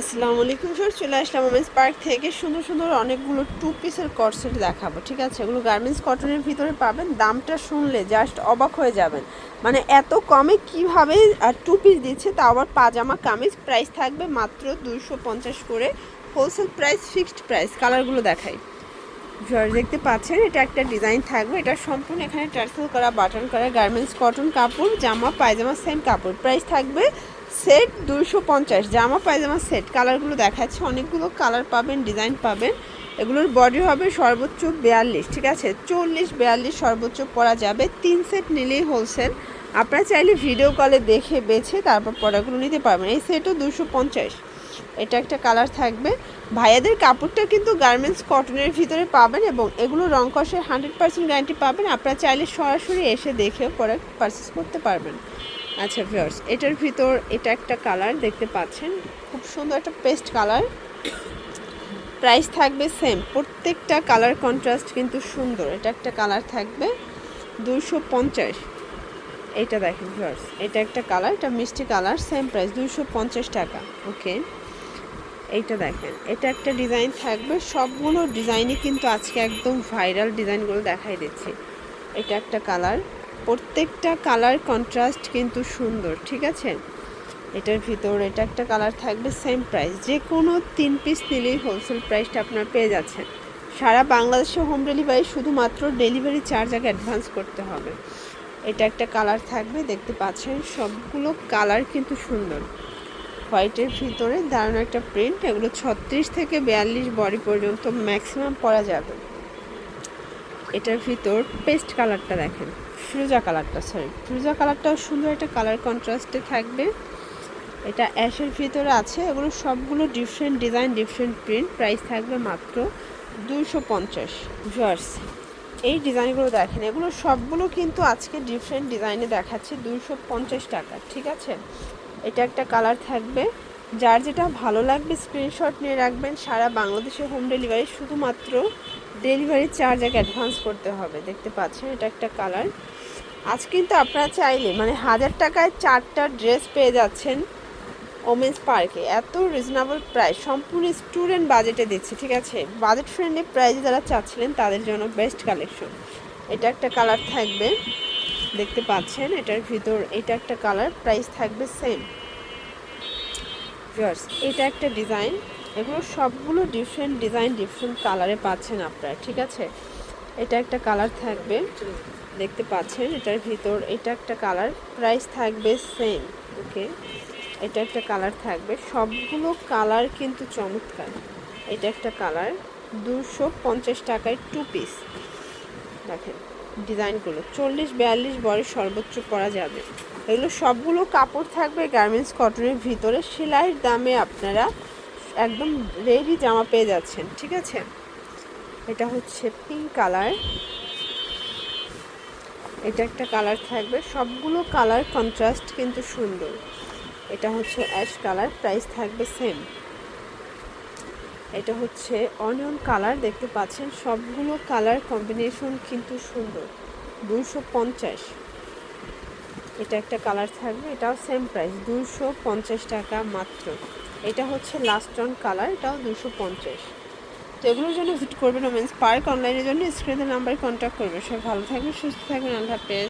আসসালামু আলাইকুম স্যার চলে আসলাম ওমেন্স পার্ক থেকে। সুন্দর সুন্দর অনেকগুলো টু পিসের কটসেট দেখাবো, ঠিক আছে? এগুলো গার্মেন্টস কটনের ভিতরে পাবেন। দামটা শুনলে জাস্ট অবাক হয়ে যাবেন। মানে এত কমে কীভাবে আর টু পিস দিচ্ছে? তা আবার পাজামা, কামিজ প্রাইস থাকবে মাত্র দুইশো পঞ্চাশ করে। হোলসেল প্রাইস ফিক্সড প্রাইস কালারগুলো দেখাই। দেখতে পাচ্ছেন, এটা একটা ডিজাইন থাকবে। এটা সম্পূর্ণ এখানে টার্সেল করা বাটন করা গার্মেন্টস কটন কাপড়, জামা, পায়জামা সেম কাপড়। প্রাইস থাকবে সেট দুশো পঞ্চাশ, জামা পায়জামা সেট। কালারগুলো দেখাচ্ছে, অনেকগুলো কালার পাবেন, ডিজাইন পাবেন। এগুলোর বডি হবে সর্বোচ্চ বিয়াল্লিশ, ঠিক আছে? চল্লিশ, বিয়াল্লিশ সর্বোচ্চ পরা যাবে। তিন সেট নিলেই হোলসেল। আপনারা চাইলে ভিডিও কলে দেখে বেছে তারপর পড়াগুলো নিতে পারবেন। এই সেটও দুশো পঞ্চাশ। এটা একটা কালার থাকবে। ভাইয়াদের কাপড়টা কিন্তু গার্মেন্টস কটনের ভিতরে পাবেন এবং এগুলো রং কষের হান্ড্রেড পার্সেন্ট গ্যারান্টি পাবেন। আপনারা চাইলে সরাসরি এসে দেখেও পরে পারচেস করতে পারবেন। আচ্ছা ভিউয়ার্স এটার ভিতর এটা একটা কালার দেখতে পাচ্ছেন। খুব সুন্দর একটা পেস্ট কালার প্রাইস থাকবে সেম প্রত্যেকটা কালার কন্ট্রাস্ট কিন্তু সুন্দর। এটা একটা কালার থাকবে দুশো পঞ্চাশ। এইটা দেখেন ভিউয়ার্স এটা একটা কালার এটা মিষ্টি কালার সেম প্রাইস দুশো পঞ্চাশ টাকা। ওকে এইটা দেখেন, এটা একটা ডিজাইন থাকবে, সবগুলো ডিজাইনই কিন্তু আজকে একদম ভাইরাল ডিজাইনগুলো দেখাই দিচ্ছি। এটা একটা কালার প্রত্যেকটা কালার কন্ট্রাস্ট কিন্তু সুন্দর, ঠিক আছে? এটার ভিতর এটা একটা কালার থাকবে সেম প্রাইস যে কোনো তিন পিস নিলেই হোলসেল প্রাইসটা আপনার পেয়ে যাচ্ছেন। সারা বাংলাদেশে হোম ডেলিভারি শুধুমাত্র ডেলিভারি চার্জ আগে অ্যাডভান্স করতে হবে। এটা একটা কালার থাকবে, দেখতে পাচ্ছেন, সবগুলো কালার কিন্তু সুন্দর। হোয়াইটের ভিতরে দারুণ একটা প্রিন্ট এগুলো ছত্রিশ থেকে বিয়াল্লিশ বডি পর্যন্ত ম্যাক্সিমাম পরা যাবে। এটার ভিতর পেস্ট কালারটা দেখেন। ফিরোজা কালারটা সরি ফিরোজা কালারটাও সুন্দর একটা কালার কন্ট্রাস্টে থাকবে। এটা অ্যাশের ভিতরে আছে, এগুলো সবগুলো different design different print price থাকবে মাত্র দুইশো পঞ্চাশ জার্স এই ডিজাইনগুলো দেখেন, এগুলো সবগুলো কিন্তু আজকে ডিফারেন্ট ডিজাইনে দেখাচ্ছে দুইশো পঞ্চাশ টাকা, ঠিক আছে? এটা একটা কালার থাকবে। যার যেটা ভালো লাগবে স্ক্রিনশট নিয়ে রাখবেন, সারা বাংলাদেশে হোম ডেলিভারি শুধুমাত্র ডেলিভারি চার্জ এক অ্যাডভান্স করতে হবে। দেখতে পাচ্ছেন, এটা একটা কালার আজ কিন্তু আপনারা চাইলে মানে হাজার টাকায় চারটা ড্রেস পেয়ে যাচ্ছেন ওমেন্স পার্কে। এত রিজনেবল প্রাইস সম্পূর্ণ স্টুডেন্ট বাজেটে দিচ্ছে, ঠিক আছে? বাজেট ফ্রেন্ডলি প্রাইসে যারা চাচ্ছিলেন, তাদের জন্য বেস্ট কালেকশন এটা একটা কালার থাকবে, দেখতে পাচ্ছেন, এটার ভিতর এটা একটা কালার প্রাইস থাকবে সেম জার্স এটা একটা ডিজাইন এগুলো সবগুলো ডিফারেন্ট ডিজাইন ডিফারেন্ট কালারে পাচ্ছেন আপনারা, ঠিক আছে? এটা একটা কালার থাকবে, দেখতে পাচ্ছেন, এটার ভিতর এটা একটা কালার প্রাইস থাকবে সেম ওকে এটা একটা কালার থাকবে, সবগুলো কালার কিন্তু চমৎকার। এটা একটা কালার দুশো পঞ্চাশ টাকায় টু পিস দেখেন। ডিজাইনগুলো। চল্লিশ, বিয়াল্লিশ বয়স সর্বোচ্চ পরা যাবে। এগুলো সবগুলো কাপড় থাকবে গার্মেন্টস কটনের ভিতরে। সেলাইয়ের দামে আপনারা একদম রেডি জামা পেয়ে যাচ্ছেন, ঠিক আছে? এটা হচ্ছে পিঙ্ক কালার এটা একটা কালার থাকবে। সবগুলো কালার কন্ট্রাস্ট কিন্তু সুন্দর। এটা হচ্ছে অ্যাশ কালার প্রাইস থাকবে সেম এটা হচ্ছে অনিয়ন কালার, দেখতে পাচ্ছেন সবগুলো কালার কম্বিনেশন কিন্তু সুন্দর। দুশো পঞ্চাশ। এটা একটা কালার থাকবে, এটাও সেম প্রাইস দুশো পঞ্চাশ টাকা মাত্র। এটা হচ্ছে লাস্ট অন কালার এটাও দুশো পঞ্চাশ। তো এগুলোর জন্য ভিজিট করবেন ওমেন্স পার্ক অনলাইনের জন্য স্ক্রিনের নাম্বারে কন্ট্যাক্ট করবেন। সব ভালো থাকবেন, সুস্থ থাকবেন, আল্লাহ হাফেজ।